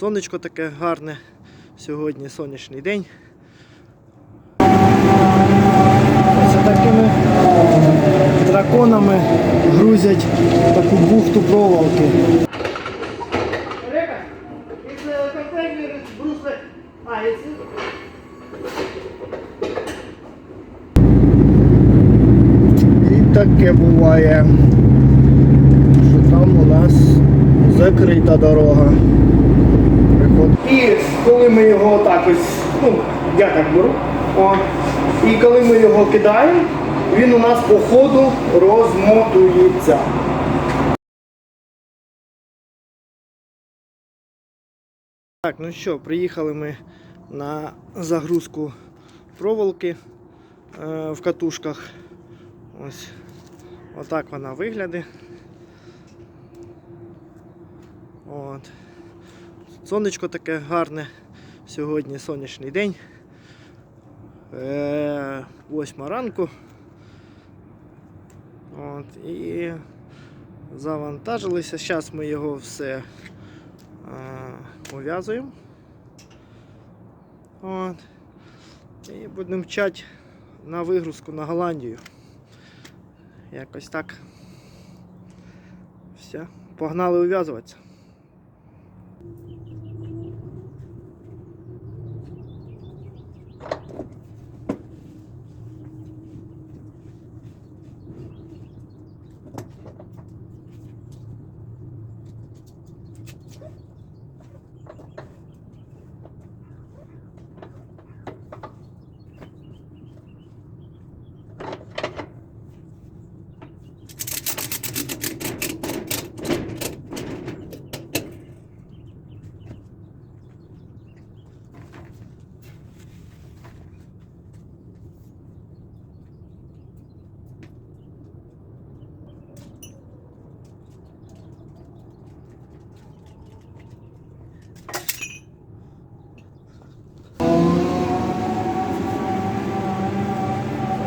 Сонечко таке гарне. Сьогодні сонячний день. Ось такими драконами грузять таку бухту проволоки. Олега, если контейнер из бруса... А, если... І таке буває, що там у нас закрита дорога. Приход. І коли ми його так ось, ну, я о, і коли ми його кидаємо, він у нас по ходу розмотується. Так, ну що, приїхали ми на загрузку проволоки е, в катушках. Ось отак вона виглядає. От. Сонечко таке гарне. Сьогодні сонячний день. Е, восьма ранку. От, і завантажилися. Зараз ми його все е, ув'язуємо. От. І будемо вчати на вигрузку на Голландію. Якось так. Все. Погнали ув'язуватися.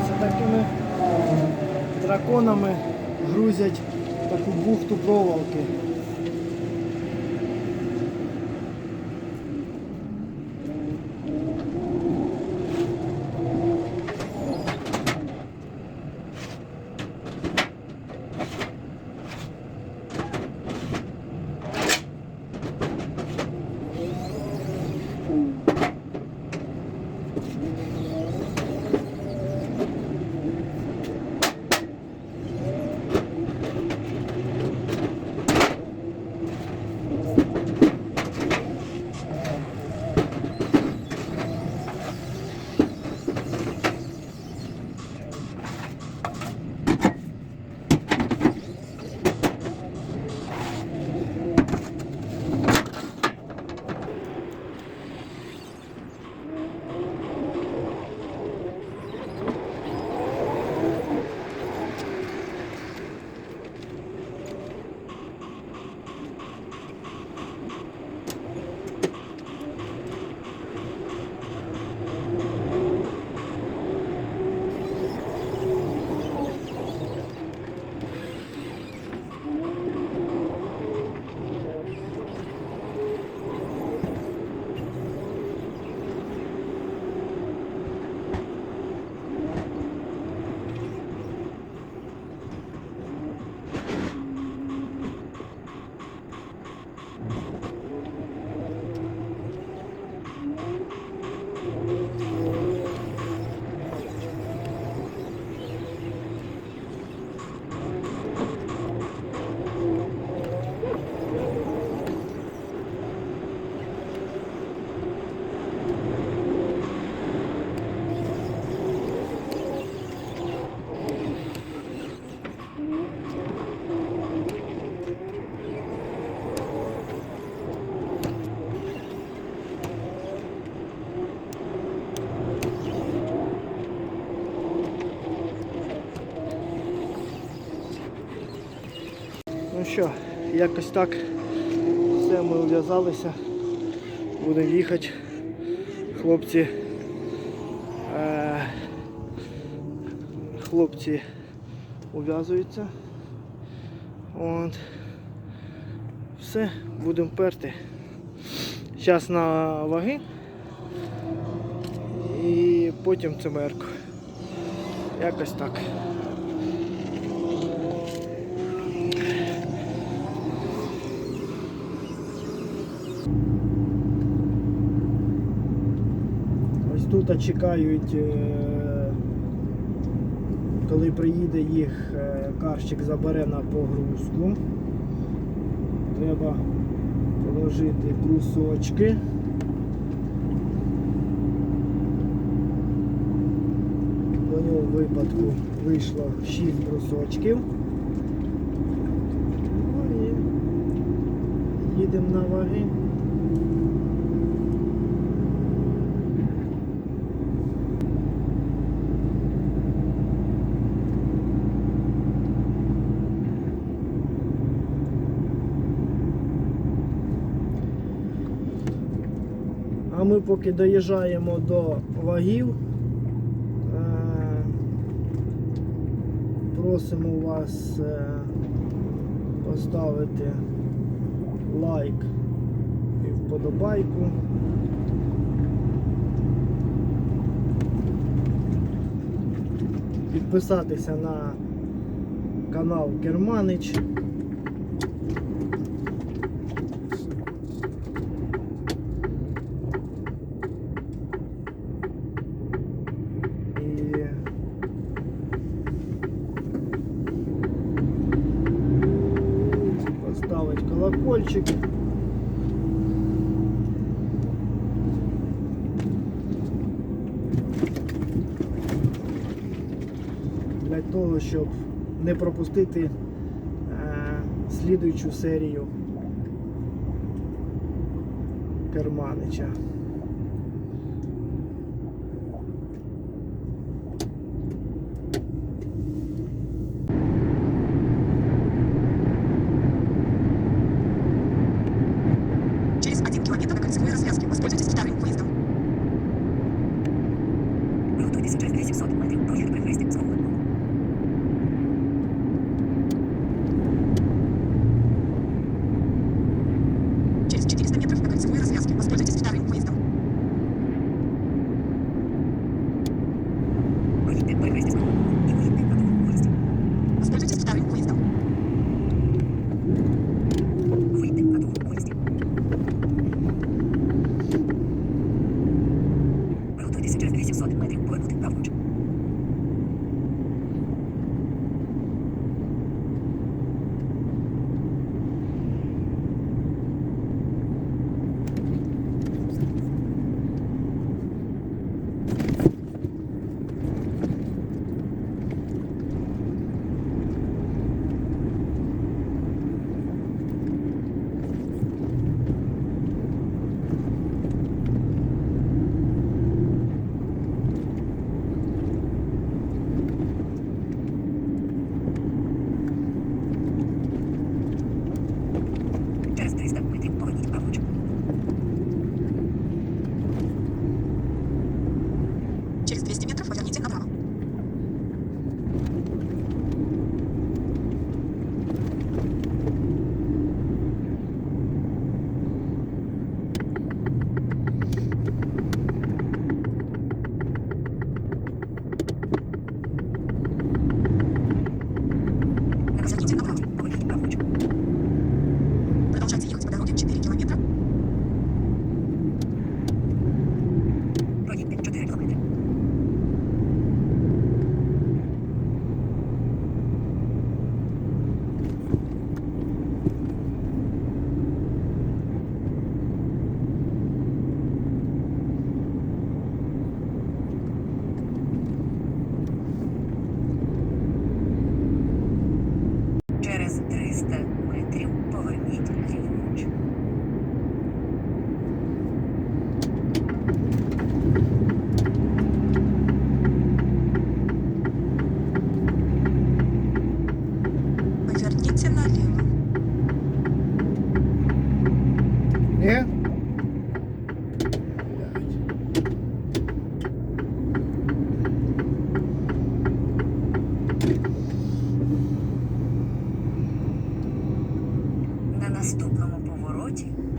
Ось такими драконами грузять таку бухту проволоки. що, якось так все ми ув'язалися. Будемо їхати. Хлопці. Е, Хлопці ув'язуються. От. Все, будемо перти. Зараз на ваги і потім цимерку. Якось так. чекають, е, коли приїде їх, е, карщик забере на погрузку. Треба положити брусочки. У нього випадку вийшло 6 брусочків. Ну і їдемо на ваги. ми поки доїжджаємо до вагів, е, просимо вас е, поставити лайк і вподобайку. Підписатися на канал Германич. запустити е, слідуючу серію Керманича.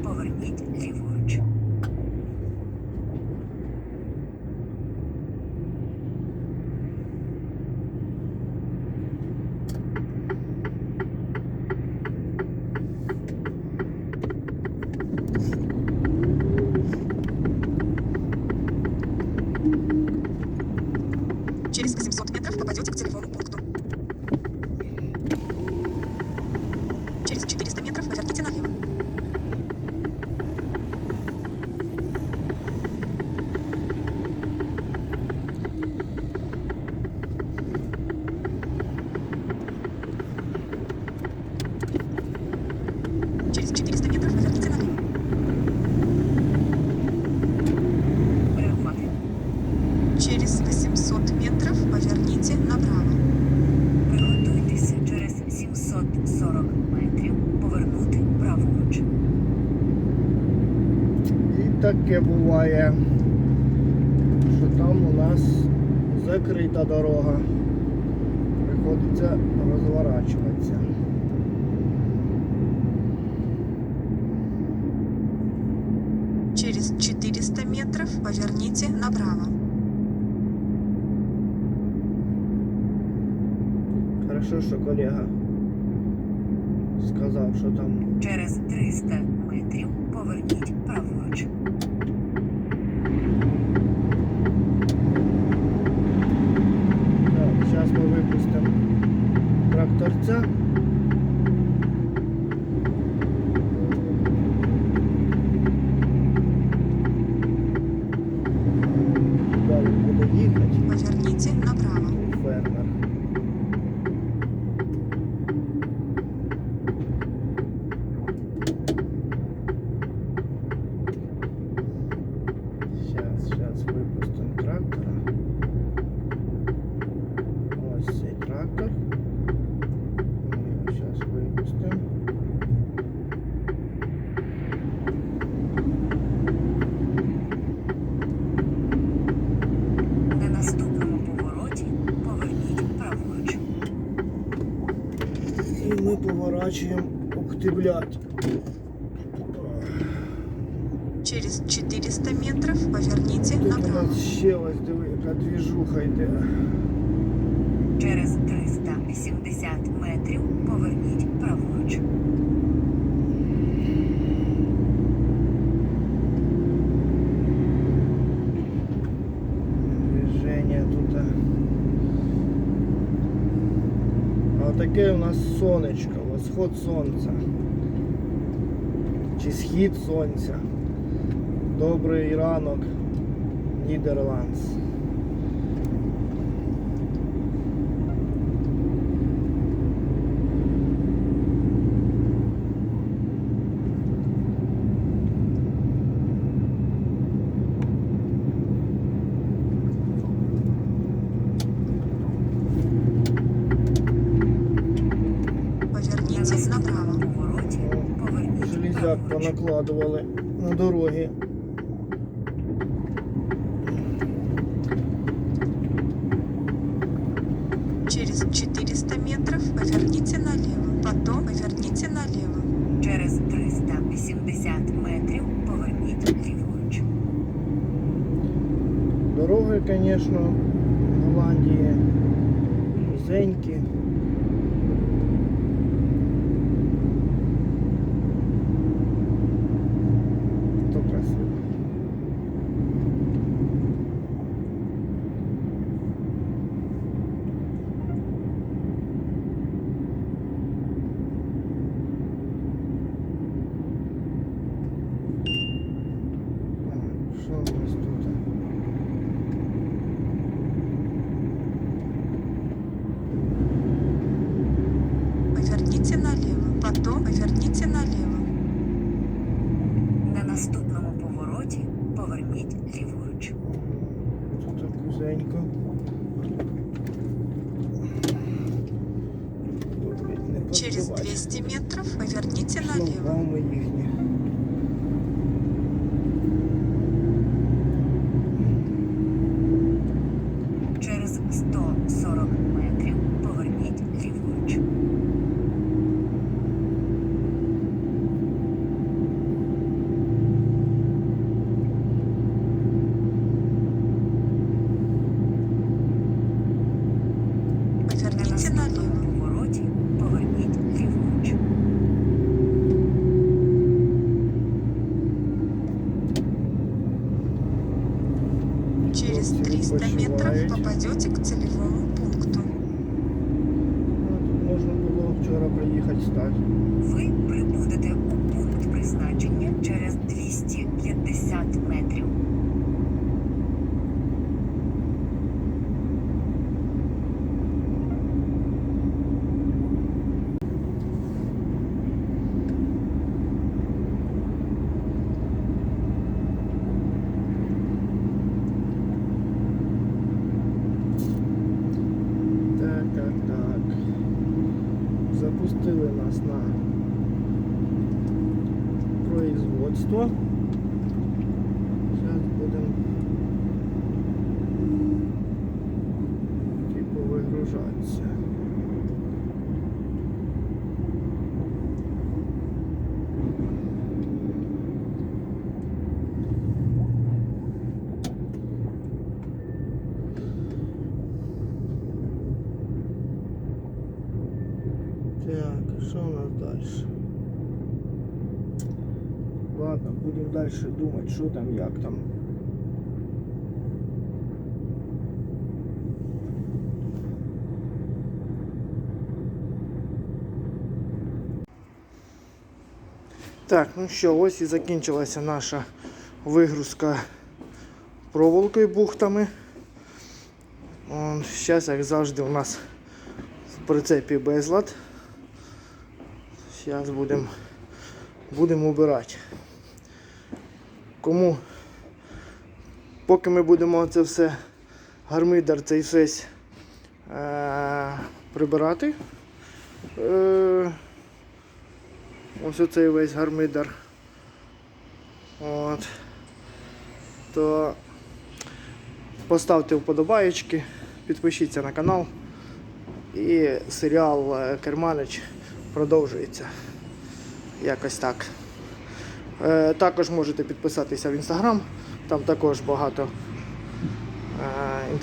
Поверніть ліворуч. Таке буває, що там у нас закрита дорога. Приходиться розворачуватися. Через 400 метров поверните направо. Хорошо, що колега сказав, що там Через 300 ми поворачуємо. Ух ти, блядь. Через 400 метров поверните Тут у направо. нас ще ось диви, яка двіжуха йде. Через 380 метрів поверніть праворуч. Движение тут. А таке у нас сонечко, Восход сонця. Чи схід сонця. Добрий ранок, Нідерландс. На Поверните направо. наступному повороті поверніть Железяк праворуч. понакладували на дорогі. Через 400 метров поверните налево. Потом поверните налево. Через 380 метрів поверніть ліворуч. Дороги, звісно, в Голландії вузенькі. То красиво. Так, Що у нас тут? Поверните налево. Потом поверните налево. На наступному повороті поверніть ліворуч. Тут так вузенько. Не Через позбивай. 200 метров поверните налево. Вигружатися. Так, що у нас далі? Ладно, будемо далі думати, що там, як там. Так, ну що, ось і закінчилася наша вигрузка проволокою бухтами. Зараз, як завжди, у нас в прицепі безлад. Зараз будемо будемо убирати. Кому, поки ми будемо це все, гармидар цей весь е- прибирати. Е- ось оцей весь гармидар. От. То поставте вподобаєчки, підпишіться на канал. І серіал е, Керманич продовжується. Якось так. Е, також можете підписатися в інстаграм, там також багато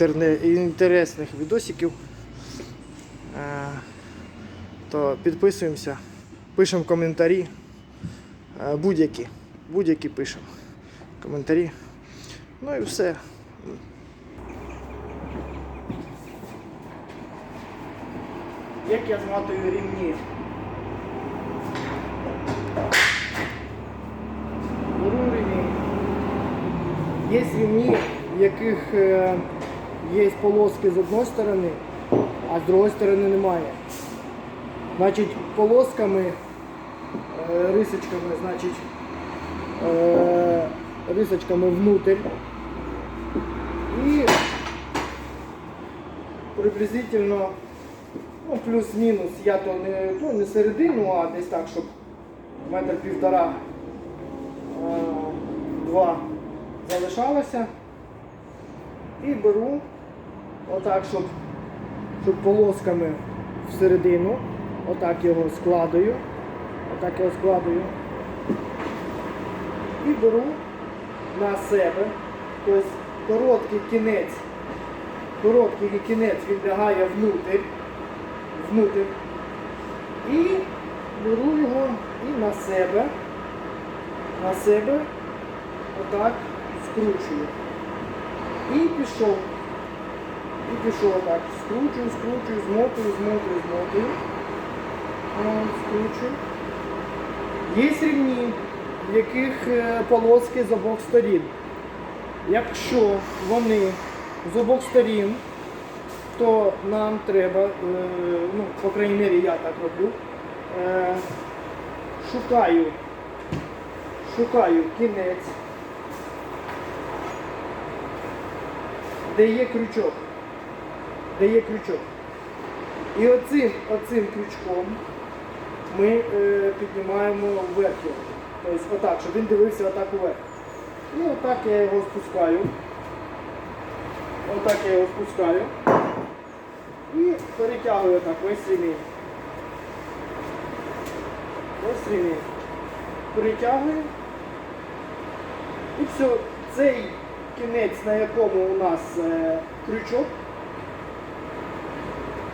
е, інтересних відосиків. То підписуємося, пишемо коментарі. Е, будь-які. Будь-які пишемо. Коментарі. Ну і все. Як я зматую рівні? Беру ремінь. Є рівні, в яких е, є полоски з одної сторони, а з другої сторони немає. Значить, полосками, рисочками, значить, е, рисочками внутрь. І приблизительно ну, плюс-мінус, я то не, ну, не середину, а десь так, щоб метр півтора е, два залишалося. І беру отак, щоб, щоб полосками всередину, отак його складаю, отак його складаю. І беру на себе, тобто короткий кінець, короткий кінець він лягає внутрь, внутрь. І беру його і на себе, на себе отак скручую. І пішов. І пішов отак. Скручую, скручую, змотую, змотую, змотую. Скручую. Є рівні, в яких е, полоски з обох сторін. Якщо вони з обох сторін, то нам треба, е, ну, по крайній мірі я так роблю, е, шукаю, шукаю кінець, де є крючок. Де є крючок. І оцим, оцим крючком ми е, піднімаємо вверх його. Тобто отак, щоб він дивився отак уверх. І отак я його спускаю. Отак я його спускаю. І перетягую так весь ремінь. Ось ремінь. Перетягую. І все, цей кінець, на якому у нас е, крючок,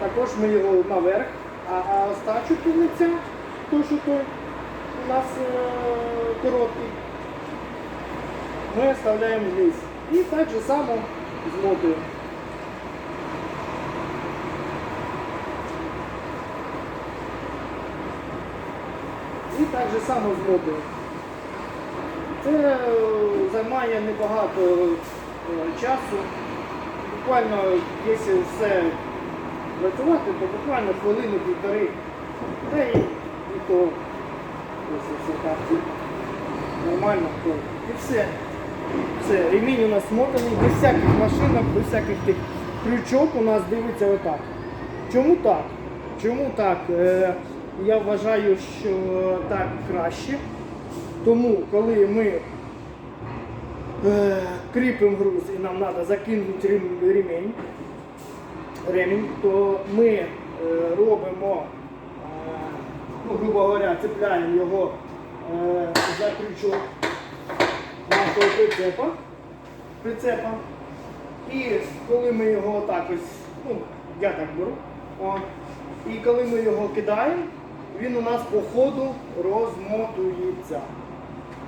також ми його наверх, а, а остачу кінця, то що той у нас е, короткий, ми оставляємо вниз. І так же само змотуємо. І так же само змотуємо. Це е, займає небагато е, часу. Буквально, якщо все працювати, то буквально хвилину-півтори. Та і, і то ось все так. Нормально. То. І все. Все, ремінь у нас смотаний, без всяких машинок, без всяких тих крючок у нас дивиться отак. Чому так? Чому так? Е, я вважаю, що так краще. Тому, коли ми е, кріпимо груз і нам треба закинути ремінь, ремінь, то ми е, робимо, е, ну, грубо говоря, цепляємо його е, за крючок нашого прицепа. прицепа. І коли ми його так ось, ну, я так беру, о, і коли ми його кидаємо, він у нас по ходу розмотується.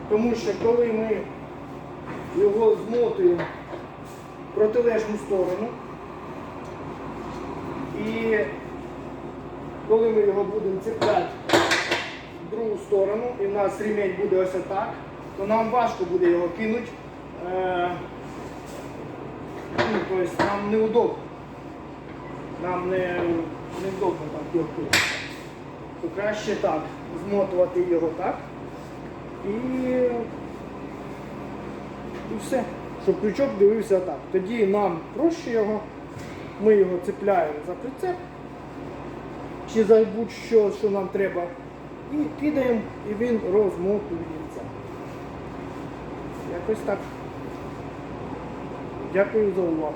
Тому що коли ми його змотуємо в протилежну сторону, і коли ми його будемо цепляти в другу сторону, і в нас ремінь буде ось так, то нам важко буде його кинути. Е, ну, тобто нам неудобно. Нам не, невдобно так його кинути. То краще так, змотувати його так. І, і все. Щоб крючок дивився так. Тоді нам проще його, ми його цепляємо за прицеп чи за будь-що, що нам треба, і кидаємо, і він розмотується. Якось так. Дякую за увагу.